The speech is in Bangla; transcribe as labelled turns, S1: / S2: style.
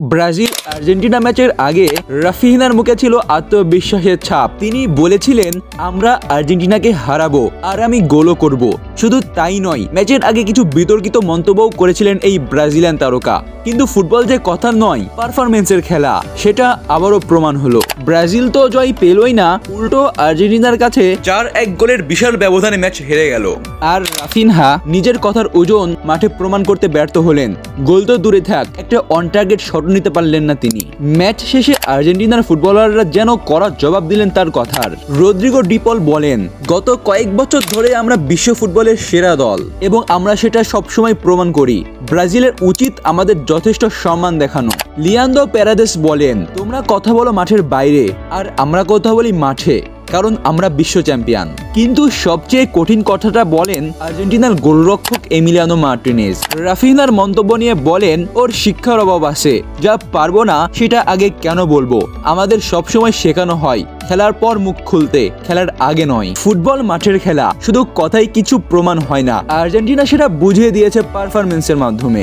S1: ব্রাজিল আর্জেন্টিনা ম্যাচের আগে রাফিহিনার মুখে ছিল আত্মবিশ্বাসের ছাপ। তিনি বলেছিলেন, আমরা আর্জেন্টিনাকে হারাবো আর আমি গোলও করব। শুধু তাই নয়, ম্যাচের আগে কিছু বিতর্কিত মন্তব্যও করেছিলেন এই ব্রাজিলিয়ান তারকা। কিন্তু ফুটবল যে কথা নয় পারফরমেন্সের খেলা, সেটা আবারও প্রমাণ হলো। ব্রাজিল তো জয় পেলই না, উল্টো আর্জেন্টিনার কাছে চার এক গোলের বিশাল ব্যবধানে ম্যাচ হেরে গেল। আর রাফিনহা নিজের কথার ওজন মাঠে প্রমাণ করতে ব্যর্থ হলেন। গোল তো দূরে থাক, একটা অন টার্গেট শট নিতে পারলেন না তিনি। ম্যাচ শেষে আর্জেন্টিনার ফুটবলাররা যেন কড়া জবাব দিলেন তার কথার। রদ্রিগো ডিপল বলেন, গত কয়েক বছর ধরে আমরা বিশ্ব ফুটবলের সেরা দল। এবং আমরা সেটা সবসময় প্রমাণ করি। ব্রাজিলের উচিত আমাদের যথেষ্ট সম্মান দেখানো। লিয়ান্দো প্যারাদেস বলেন, তোমরা কথা বলো মাঠের বাইরে, আর আমরা কথা বলি মাঠে। কারণ আমরা বিশ্ব চ্যাম্পিয়ন। কিন্তু সবচেয়ে কঠিন কথাটা বলেন আর্জেন্টিনার গোলরক্ষক এমিলিয়ানো মার্টিনেজ। রাফিনার মন্তব্য নিয়ে বলেন, ওর শিক্ষার অভাব আছে। যা পারব না, সেটা আগে কেন বলব? আমাদের সবসময় শেখানো হয়, খেলার পর মুখ খুলতে, খেলার আগে নয়। ফুটবল মাঠের খেলা, শুধু কথাই কিছু প্রমাণ হয় না। আর্জেন্টিনা সেটা বুঝিয়ে দিয়েছে পারফরমেন্সের মাধ্যমে।